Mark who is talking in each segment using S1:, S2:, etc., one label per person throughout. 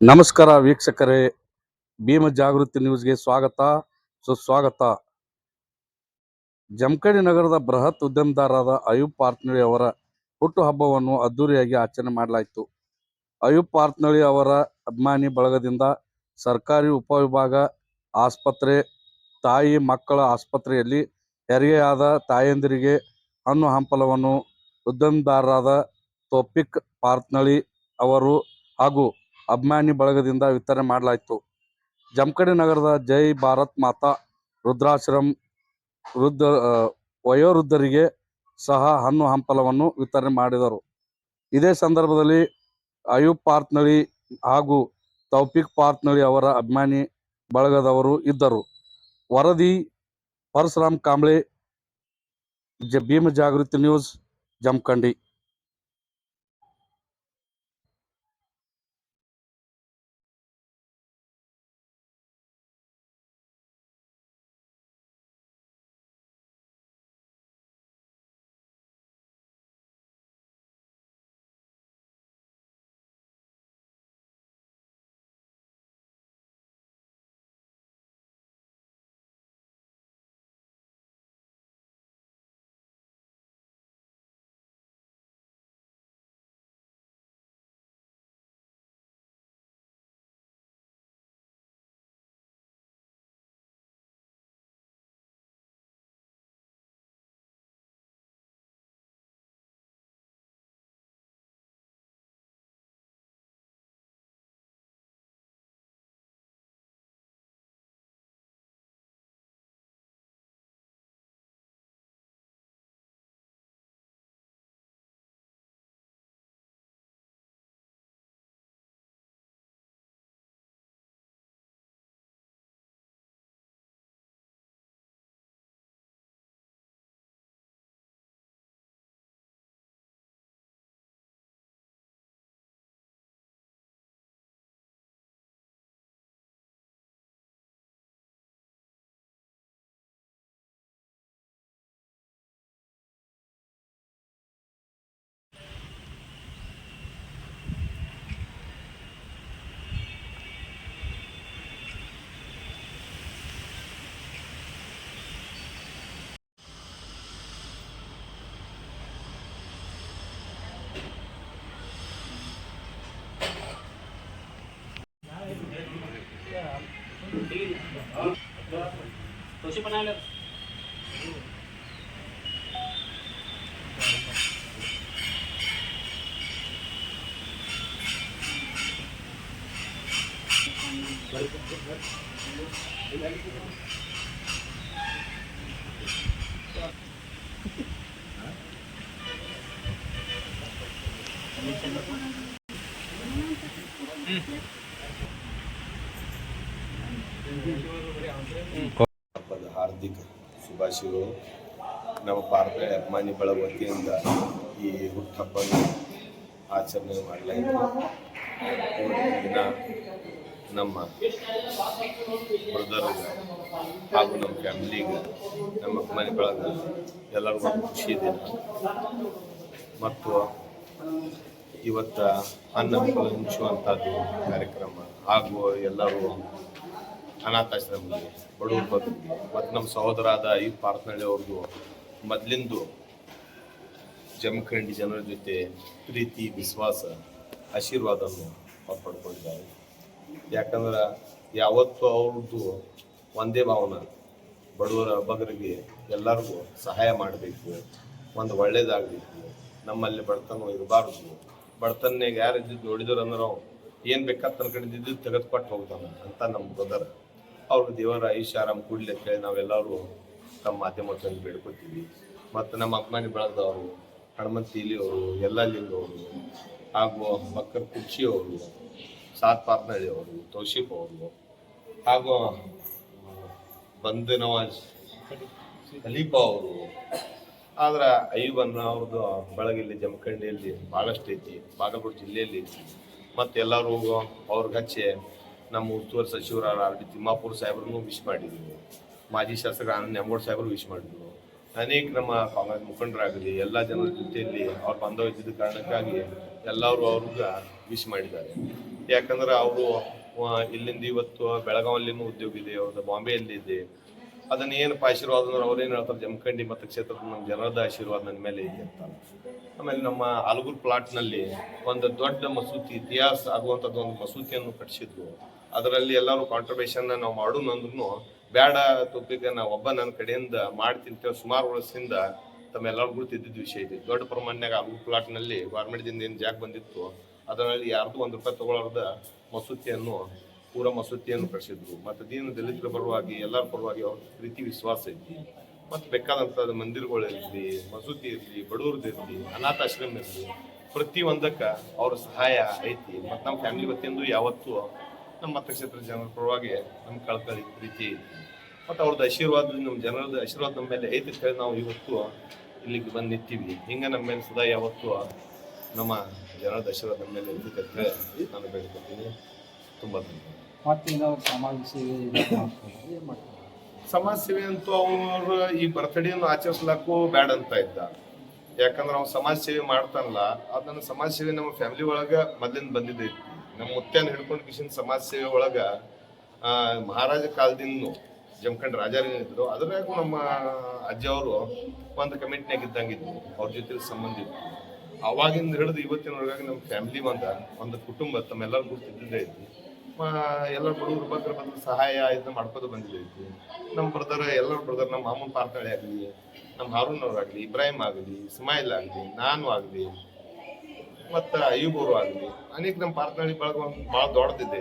S1: ನಮಸ್ಕಾರ ವೀಕ್ಷಕರೇ. ಭೀಮ ಜಾಗೃತಿ ನ್ಯೂಸ್ಗೆ ಸ್ವಾಗತ. ಸುಸ್ವಾಗತ. ಜಮಖಂಡಿ ನಗರದ ಬೃಹತ್ ಉದ್ಯಮದಾರರಾದ ಅಯೂಬ್ ಪಾರ್ತ್ನಳ್ಳಿ ಅವರ ಹುಟ್ಟುಹಬ್ಬವನ್ನು ಅದ್ದೂರಿಯಾಗಿ ಆಚರಣೆ ಮಾಡಲಾಯಿತು. ಅಯೂಬ್ ಪಾರ್ತ್ನಳ್ಳಿ ಅವರ ಅಭಿಮಾನಿ ಬಳಗದಿಂದ ಸರ್ಕಾರಿ ಉಪವಿಭಾಗ ಆಸ್ಪತ್ರೆ, ತಾಯಿ ಮಕ್ಕಳ ಆಸ್ಪತ್ರೆಯಲ್ಲಿ ಹೆರಿಗೆಯಾದ ತಾಯಂದಿರಿಗೆ ಹಣ್ಣು ಹಂಪಲವನ್ನು ಉದ್ಯಮದಾರರಾದ ತೋಪಿಕ್ ಪಾರ್ತ್ನಳ್ಳಿ ಅವರು ಹಾಗೂ ಅಭಿಮಾನಿ ಬಳಗದಿಂದ ವಿತರಣೆ ಮಾಡಲಾಯಿತು. ಜಮಖಂಡಿ ನಗರದ ಜೈ ಭಾರತ್ ಮಾತಾ ರುದ್ರಾಶ್ರಮ ವೃದ್ಧ ವಯೋವೃದ್ಧರಿಗೆ ಸಹ ಹಣ್ಣು ಹಂಪಲವನ್ನು ವಿತರಣೆ ಮಾಡಿದರು. ಇದೇ ಸಂದರ್ಭದಲ್ಲಿ ಅಯೂಬ್ ಪಾರ್ತ್ನಳಿ ಹಾಗೂ ತೌಫಿಕ್ ಪಾರ್ತ್ನಳಿ ಅವರ ಅಭಿಮಾನಿ ಬಳಗದವರು ಇದ್ದರು. ವರದಿ, ಪರಶುರಾಮ್ ಕಾಂಬ್ಳೆ ಭೀಮ ಜಾಗೃತಿ ನ್ಯೂಸ್ ಜಮಖಂಡಿ
S2: बना
S3: लो ಹಾರ್ದಿಕ ಶುಭಾಶಯಗಳು. ನಮ್ಮ ಭಾರತ ಅಭಿಮಾನಿ ಬಳ ವತಿಯಿಂದ ಈ ಹುಟ್ಟುಹಬ್ಬನ ಆಚರಣೆ ಮಾಡಲಾಯಿತು. ದಿನ ನಮ್ಮ ಬ್ರದರ್ಗೆ ಹಾಗೂ ನಮ್ಮ ಫ್ಯಾಮಿಲಿಗೆ ನಮ್ಮ ಅಭಿಮಾನಿ ಬಳಗ ಎಲ್ಲರಿಗೂ ಖುಷಿ ದಿನ. ಮತ್ತು ಇವತ್ತು ಅನ್ನ ಹಂಚುವಂಥದ್ದು ಕಾರ್ಯಕ್ರಮ ಹಾಗೂ ಎಲ್ಲರೂ ಅನಾಥಾಶ್ರಮಕ್ಕೆ ಬಡವ್ರ ಬದುಕಿಗೆ ಮತ್ತು ನಮ್ಮ ಸಹೋದರಾದ ಈ ಪಾರ್ಥನಳ್ಳಿ ಅವ್ರದ್ದು ಮೊದಲಿಂದು ಜಮಖಂಡಿ ಜನರ ಜೊತೆ ಪ್ರೀತಿ, ವಿಶ್ವಾಸ, ಆಶೀರ್ವಾದವನ್ನು ಅವ್ರು ಪಡ್ಕೊಂಡಿದ್ದಾರೆ ಯಾಕಂದ್ರೆ ಯಾವತ್ತೂ ಅವ್ರದ್ದು ಒಂದೇ ಭಾವನ, ಬಡವರ ಬಗರಿಗೆ ಎಲ್ಲರಿಗೂ ಸಹಾಯ ಮಾಡಬೇಕು, ಒಂದು ಒಳ್ಳೇದಾಗಬೇಕು. ನಮ್ಮಲ್ಲಿ ಬಡತನ ಇರಬಾರ್ದು. ಬಡತನ್ಯಾಗ ಯಾರು ಇದ್ದಿದ್ದು ನೋಡಿದ್ರು ಅಂದ್ರೆ ಏನು ಬೇಕಾದ ತನ್ಕೊಂಡಿದ್ದು ತೆಗೆದುಕೊಟ್ಟು ಹೋಗ್ತಾನೆ ಅಂತ ನಮ್ಮ ಬ್ರದರ್ ಅವ್ರಿಗೆ ದೇವರ ಆಯುಷ್ಯ ಕೂಡ್ಲಿ ಅಂತ ಅಂತೇಳಿ ನಾವೆಲ್ಲರೂ ತಮ್ಮ ಮಾಧ್ಯಮದಲ್ಲಿ ಬೇಡ್ಕೊತೀವಿ. ಮತ್ತು ನಮ್ಮ ಅಭಿಮಾನಿ ಬಳಗದವರು ಹನುಮಂತ ಅವರು ಎಲ್ಲ ಲಿಂಗವರು ಹಾಗೂ ಬಕ್ಕರ್ ಕುರ್ಚಿ ಅವರು ಸಾತ್ ಪಾತ್ನಳ್ಳಿ ಅವರು ತೌಶಿಫ್ ಅವರು, ಹಾಗೂ ಬಂದ್ ನವಾಜ್ ಅವರು. ಆದ್ರೆ ಐವನ್ ಅವ್ರದ್ದು ಬಳಗಿಲ್ಲಿ ಜಮಖಂಡಿಯಲ್ಲಿ ಭಾಳಷ್ಟು ಐತಿ, ಬಾಗಲಕೋಟೆ ಜಿಲ್ಲೆಯಲ್ಲಿ ಮತ್ತು ಎಲ್ಲರೂ ಅವ್ರಿಗೆ ಹಚ್ಚಿ ನಮ್ಮ ಉಸ್ತುವಾರಿ ಸಚಿವರಾದ ಆರ್ ಡಿ ತಿಮ್ಮಾಪುರ ಸಾಹೇಬ್ರನ್ನು ವಿಶ್ ಮಾಡಿದ್ರು ಮಾಜಿ ಶಾಸಕ ಆನಂದ್ ನೆಂಬೋಡ್ ಸಾಹೇಬರು ವಿಶ್ ಮಾಡಿದ್ರು. ಅನೇಕ ನಮ್ಮ ಕಾಂಗ್ರೆಸ್ ಮುಖಂಡರಾಗಲಿ, ಎಲ್ಲ ಜನರ ಜೊತೆಯಲ್ಲಿ ಅವ್ರು ಬಂದವ ಇದ್ದಿದ್ದ ಕಾರಣಕ್ಕಾಗಿ ಎಲ್ಲರೂ ಅವ್ರಿಗೆ ವಿಶ್ ಮಾಡಿದ್ದಾರೆ. ಯಾಕಂದ್ರೆ ಅವರು ಇಲ್ಲಿಂದ ಇವತ್ತು ಬೆಳಗಾವಲ್ಲಿನೂ ಉದ್ಯೋಗ ಇದೆ, ಅವ್ರದ್ದು ಬಾಂಬೆಯಲ್ಲಿ ಇದೆ. ಅದನ್ನ ಏನಪ್ಪ ಆಶೀರ್ವಾದ ಅಂದ್ರೆ ಅವ್ರೇನು ಹೇಳ್ತಾರೆ, ಜಮಖಂಡಿ ಮತಕ್ಷೇತ್ರದ ನಮ್ಮ ಜನರದ ಆಶೀರ್ವಾದ ನನ್ನ ಮೇಲೆ ಇದೆ ಅಂತ. ಆಮೇಲೆ ನಮ್ಮ ಆಲೂರು ಪ್ಲಾಟ್ನಲ್ಲಿ ಒಂದು ದೊಡ್ಡ ಮಸೂತಿ, ಇತಿಹಾಸ ಆಗುವಂಥದ್ದು ಒಂದು ಮಸೂತಿಯನ್ನು ಕಟ್ಟಿಸಿದ್ರು ಅದರಲ್ಲಿ ಎಲ್ಲರೂ ಕಾಂಟ್ರಿಬ್ಯೂಷನ್ ನಾವು ಮಾಡೋಣ ಅಂದ್ರೂ ಬೇಡ ತುಪ್ಪಿಗೆ ನಾ ಒಬ್ಬ ನನ್ನ ಕಡೆಯಿಂದ ಮಾಡಿ ತಿಂತೇವೆ ಸುಮಾರು ವರ್ಷದಿಂದ ತಮ್ಮೆಲ್ಲರೂ ತಿದ್ದಿದ್ದ ವಿಷಯ ಇದೆ. ದೊಡ್ಡ ಪ್ರಮಾಣದಾಗ ಆಲೂರು ಪ್ಲಾಟ್ನಲ್ಲಿ ಗೌರ್ಮೆಂಟ್ದಿಂದ ಏನು ಜಾಗ ಬಂದಿತ್ತು, ಅದರಲ್ಲಿ ಯಾರ್ದು ಒಂದು ರೂಪಾಯಿ ತಗೊಳ್ಳಾರ್ದ ಮಸೂತಿಯನ್ನು ಪೂರ ಮಸೂತಿಯನ್ನು ಕಳಿಸಿದ್ರು ಮತ್ತು ದೀನ ದಲಿತರ ಪರವಾಗಿ, ಎಲ್ಲರ ಪರವಾಗಿ ಅವ್ರ ಪ್ರೀತಿ, ವಿಶ್ವಾಸ ಐತಿ ಮತ್ತು ಬೇಕಾದಂಥ ಮಂದಿರಗಳಿರಲಿ ಮಸೂತಿ ಇರಲಿ ಬಡವ್ರದ್ದು ಇರಲಿ, ಅನಾಥಾಶ್ರಮ ಇರಲಿ ಪ್ರತಿ ಒಂದಕ್ಕೆ ಅವ್ರ ಸಹಾಯ ಐತಿ. ಮತ್ತು ನಮ್ಮ ಫ್ಯಾಮಿಲಿ ವತಿಯಿಂದ ಯಾವತ್ತೂ ನಮ್ಮ ಮತಕ್ಷೇತ್ರ ಜನರ ಪರವಾಗಿ ನಮ್ಮ ಕಳ್ಕೊಳ್ಳಿ ಪ್ರೀತಿ ಮತ್ತು ಅವ್ರದ್ದು ಆಶೀರ್ವಾದ ನಮ್ಮ ಜನರದ ಆಶೀರ್ವಾದ ನಮ್ಮ ಮೇಲೆ ಐತಿ ಅಂತ ಹೇಳಿ ನಾವು ಇವತ್ತು ಇಲ್ಲಿಗೆ ಬಂದು ನಿಂತೀವಿ ಹಿಂಗೆ ನಮ್ಮ ಮೇಲೆ ಸದಾ ಯಾವತ್ತು ನಮ್ಮ ಜನರದ ಆಶೀರ್ವಾದ ನಮ್ಮ ಮೇಲೆ ಇರ್ತೈತೆ ಅಂತ ಹೇಳಿ ನಾನು ಬೇಡ್ಕೊತೀನಿ ತುಂಬ ಧನ್ಯವಾದ.
S2: ಸಮಾಜ ಸೇವೆ ಏನ್
S3: ಸಮಾಜ ಅಂತೂ ಅವರು ಈ ಬರ್ತಡೇಯನ್ನು ಆಚರಿಸ್ಲಾಕು ಬ್ಯಾಡ ಅಂತ ಇದ್ದ. ಯಾಕಂದ್ರೆ ಅವ್ನು ಸಮಾಜ ಸೇವೆ ಮಾಡ್ತಾನಲ್ಲ ಅದನ್ನ ಸಮಾಜ ಸೇವೆ ನಮ್ಮ ಫ್ಯಾಮಿಲಿ ಒಳಗ ಮೊದಲಿಂದ ಬಂದಿದ್ದೈತಿ ನಮ್ಮ ಮುತ್ಯಾನ ಹಿಡ್ಕೊಂಡು ಕಿಶನ್ ಸಮಾಜ ಸೇವೆ ಒಳಗ ಮಹಾರಾಜ ಕಾಲದಿಂದ ಜಮಖಂಡ್ ರಾಜಾರೇನಿದ್ರು ಅದ್ರಾಗೂ ನಮ್ಮ ಅಜ್ಜಿಯವರು ಒಂದು ಕಮಿಟಿನಾಗ ಇದ್ದಂಗಿದ್ರು ಅವ್ರ ಜೊತೆ ಸಂಬಂಧ ಇತ್ತು. ಅವಾಗಿಂದ ಹಿಡಿದು ಇವತ್ತಿನವರೆಗಾಗಿ ನಮ್ಮ ಫ್ಯಾಮಿಲಿ ಒಂದ, ಒಂದು ಕುಟುಂಬ ತಮ್ಮೆಲ್ಲರೂ ಗುರುತಿದ್ದೇ ಇದ್ವಿ ಎಲ್ಲ ಬಡವರು ಬಗ್ಗರ ಬಂದು ಸಹಾಯ ಇದನ್ನ ಮಾಡ್ಕೋತ ಬಂದಿದ್ದೈತಿ ನಮ್ಮ ಬ್ರದರ್ ಎಲ್ಲರ ಬ್ರದರ್ ನಮ್ಮ ಮಾಮೂನ್ ಪಾರ್ಥಳೆ ಆಗಲಿ, ನಮ್ಮ ಹಾರೂನ್ ಆಗಲಿ, ಇಬ್ರಾಹಿಂ ಆಗಲಿ, ಇಸ್ಮಾಯಿಲ್ ಆಗಲಿ, ನಾನು ಆಗಲಿ ಮತ್ತು ಐಬೂರು ಆಗಲಿ ಅನೇಕ ನಮ್ಮ ಪಾರ್ಟ್ನರ್ ಬಳಗ ಭಾಳ ದೊಡ್ಡದಿದೆ.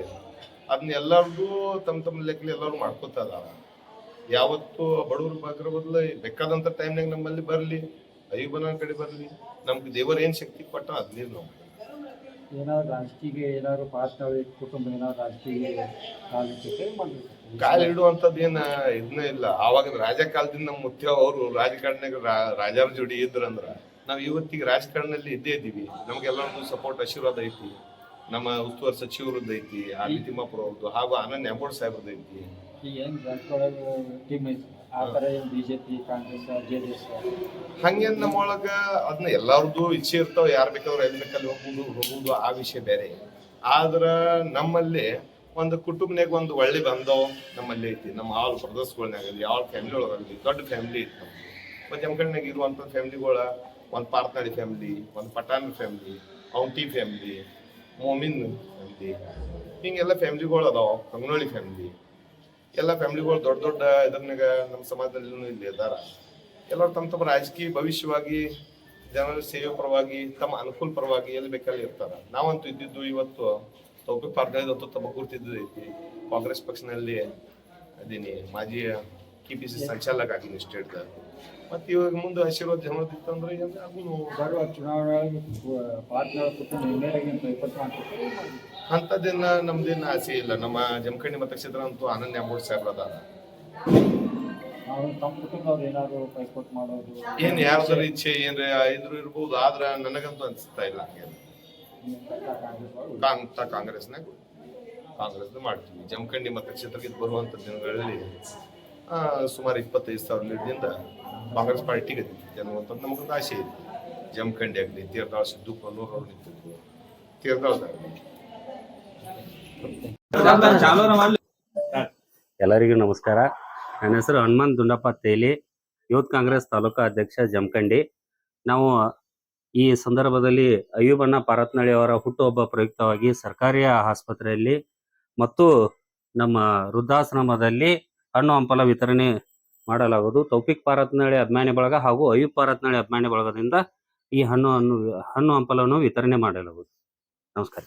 S3: ಅದನ್ನ ಎಲ್ಲರಿಗೂ ತಮ್ಮ ತಮ್ಮ ಲೆಕ್ಕಲಿ ಎಲ್ಲರೂ ಮಾಡ್ಕೋತಾ ಇದಾರ. ಯಾವತ್ತು ಬಡವರು ಬಗ್ಗೆ ಬದಲು ಬೇಕಾದಂಥ ಟೈಮ್ನಾಗ ನಮ್ಮಲ್ಲಿ ಬರಲಿ ಐಬನ ಕಡೆ ಬರಲಿ ನಮ್ಗೆ ದೇವರು ಏನು ಶಕ್ತಿ ಕೊಟ್ಟ ಅದನ್ನೇ ನಾವು
S2: ಏನಾದ್ರು ರಾಜಕೀಯ ಏನಾದ್ರು ಪಾರ್ಟ್ನರ್ ಕುಟುಂಬ ಏನಾದ್ರು ರಾಜಕೀಯ
S3: ಕಾಲ್ ಇಡುವಂತದ್ದು ಏನ ಇದನ್ನ ಇಲ್ಲ. ಆವಾಗ ರಾಜ ಕಾಲದಿಂದ ನಮ್ಮ ಮುತ್ಯ ಅವರು ರಾಜಕಾರಣನಾಗ ರಾಜಾರ ಜೋಡಿ ಇದ್ರಂದ್ರ ನಾವ್ ಇವತ್ತಿಗೆ ರಾಜಕಾರಣದಲ್ಲಿ ಇದ್ದೇ ಇದ್ದೀವಿ. ನಮಗೆಲ್ಲರಿಗೂ ಸಪೋರ್ಟ್ ಆಶೀರ್ವಾದ ಐತಿ. ನಮ್ಮ ಉಸ್ತುವಾರಿ ಸಚಿವರದ್ದು ಐತಿ ವಿ ತಿಮ್ಮಾಪುರ ಅವ್ರದ್ದು ಹಾಗೂ ಆನಂದ್ ಎಂಬೋಡ್ ಸಾಹೇಬ್ರದ್ದು ಐತಿ.
S2: ಹಂಗೆ
S3: ಹಂಗೇನ್ ನಮ್ಮೊಳಗ ಅದನ್ನ ಎಲ್ಲಾರ್ದು ಇಚ್ಛೆ ಇರ್ತಾವ. ಯಾರು ಬೇಕಾದ್ರು ಎಲ್ಲಿ ಬೇಕಲ್ಲಿ ಹೋಗುದು ಹೋಗುದು ಆ ವಿಷಯ ಬೇರೆ. ಆದ್ರ ನಮ್ಮಲ್ಲಿ ಒಂದು ಕುಟುಂಬನಾಗ ಒಂದು ಒಳ್ಳೆ ಬಂದವ ನಮ್ಮಲ್ಲಿ ಐತಿ. ನಮ್ಮ ಆಲ್ ಬ್ರದರ್ಸ್ಗಳ್ನಾಗಲಿ ಆಲ್ ಫ್ಯಾಮಿಲಿ ಒಳಗಾಗಲಿ ದೊಡ್ಡ ಫ್ಯಾಮಿಲಿ ಐತಿ ನಮ್ದು. ಮತ್ತೆ ಕಣ್ಣಾಗ ಇರುವಂತ ಫ್ಯಾಮಿಲಿಗಳ ಒಂದು ಪಾರ್ತ್ನಾಡಿ ಫ್ಯಾಮಿಲಿ ಒಂದು Patani family ಔಂಟಿ family Momin family ಹಿಂಗೆಲ್ಲ ಫ್ಯಾಮಿಲಿಗಳು ಅದಾವ ಕಂಗನೋಳಿ ಫ್ಯಾಮಿಲಿ ಎಲ್ಲ ಫ್ಯಾಮಿಲಿಗಳು ದೊಡ್ಡ ದೊಡ್ಡ ಇದ್ರನಾಗ ನಮ್ಮ ಸಮಾಜದಲ್ಲಿ ಇಲ್ಲಿ ಇದ್ದಾರ ಎಲ್ಲರೂ ತಮ್ಮ ತಮ್ಮ ರಾಜಕೀಯ ಭವಿಷ್ಯವಾಗಿ ಜನರ ಸೇವೆ ಪರವಾಗಿ ತಮ್ಮ ಅನುಕೂಲ ಪರವಾಗಿ ಎಲ್ಲಿ ಬೇಕಲ್ಲಿ ಇರ್ತಾರೆ. ನಾವಂತೂ ಇದ್ದಿದ್ದು ಇವತ್ತು ತೌಪಿ ಪಾರ್ಟಿಯದಂತೂ ತಮ್ಮ ಗುರ್ತಿದ್ದೈತಿ ಕಾಂಗ್ರೆಸ್ ಪಕ್ಷನಲ್ಲಿ ಅದೀನಿ. ಮಾಜಿ ಕೆ ಪಿ ಸಿ ಸಂಚಾಲಕ ಆಗಿನಿ ಸ್ಟೇಟ್ ಮತ್ತೆ ಇವಾಗ ಮುಂದೆ ಆಶೀರ್ವಾದ ಜನರದಿತ್ತು ಅಂದ್ರೆ
S2: ಬರುವ ಚುನಾವಣೆ
S3: ಅಂಥದ್ದೇನ ನಮ್ದೇನ ಆಸೆ ಇಲ್ಲ. ನಮ್ಮ ಜಮಖಂಡಿ ಮತಕ್ಷೇತ್ರ ಅಂತೂ ಅನನ್ಯ ಅಂಬೋಡ್ ಸಾಹೇಬ್ರ ಅದಾರ ಏನ್ ಯಾರ್ದಾರ ಇಚ್ಛೆ ಏನ್ ಇದ್ರು ಇರ್ಬೋದು ಆದ್ರ ನನಗಂತೂ ಅನ್ಸ್ತಾ ಇಲ್ಲ ಹಂಗೇನು.
S2: ಕಾಂಗ್ರೆಸ್
S3: ನಾಗ ಕಾಂಗ್ರೆಸ್ನಾಗ ಕಾಂಗ್ರೆಸ್ ಮಾಡ್ತೀವಿ. ಜಮಖಂಡಿ ಮತಕ್ಷೇತ್ರಕ್ಕೆ ಬರುವಂತ ದಿನಗಳಲ್ಲಿ ಸುಮಾರು ಇಪ್ಪತ್ತೈದು ಸಾವಿರ ಲೀಡ್ದಿಂದ ಕಾಂಗ್ರೆಸ್ ಪಾರ್ಟಿಗೆ ಅನ್ನುವಂಥದ್ದು ನಮಗೊಂದು ಆಸೆ ಇದೆ ಜಮಖಂಡಿ ಆಗಲಿ ತೀರ್ದಾಳ ಸಿದ್ದು ಕೊಲ್ಲೂರು ಅವ್ರು ನಿಂತಿದ್ರು
S4: ಎಲ್ಲರಿಗೂ ನಮಸ್ಕಾರ. ನನ್ನ ಹೆಸರು ಹನುಮಾನ್ ದುಂಡಪ್ಪ ತೇಲಿ, ಯೂತ್ ಕಾಂಗ್ರೆಸ್ ತಾಲೂಕಾ ಅಧ್ಯಕ್ಷ ಜಮಖಂಡಿ ನಾವು ಈ ಸಂದರ್ಭದಲ್ಲಿ ಅಯ್ಯೂಬಣ್ಣ ಪಾರತ್ನಳ್ಳಿ ಅವರ ಹುಟ್ಟುಹಬ್ಬ ಪ್ರಯುಕ್ತವಾಗಿ ಸರ್ಕಾರಿ ಆಸ್ಪತ್ರೆಯಲ್ಲಿ ಮತ್ತು ನಮ್ಮ ವೃದ್ಧಾಶ್ರಮದಲ್ಲಿ ಹಣ್ಣು ಹಂಪಲ ವಿತರಣೆ ಮಾಡಲಾಗುವುದು ತೌಫಿಕ್ ಪಾರತ್ನಾಳಿ ಅಭಿಮಾನಿ ಬಳಗ ಹಾಗೂ ಅಯ್ಯೂಬ್ ಪಾರತ್ನಾಳಿ ಅಭಿಮಾನಿ ಬಳಗದಿಂದ ಈ ಹಣ್ಣು ಹಣ್ಣು ಹಣ್ಣು ಹಂಪಲವನ್ನು ವಿತರಣೆ ಮಾಡಲಾಗುವುದು. ನಮಸ್ಕಾರ.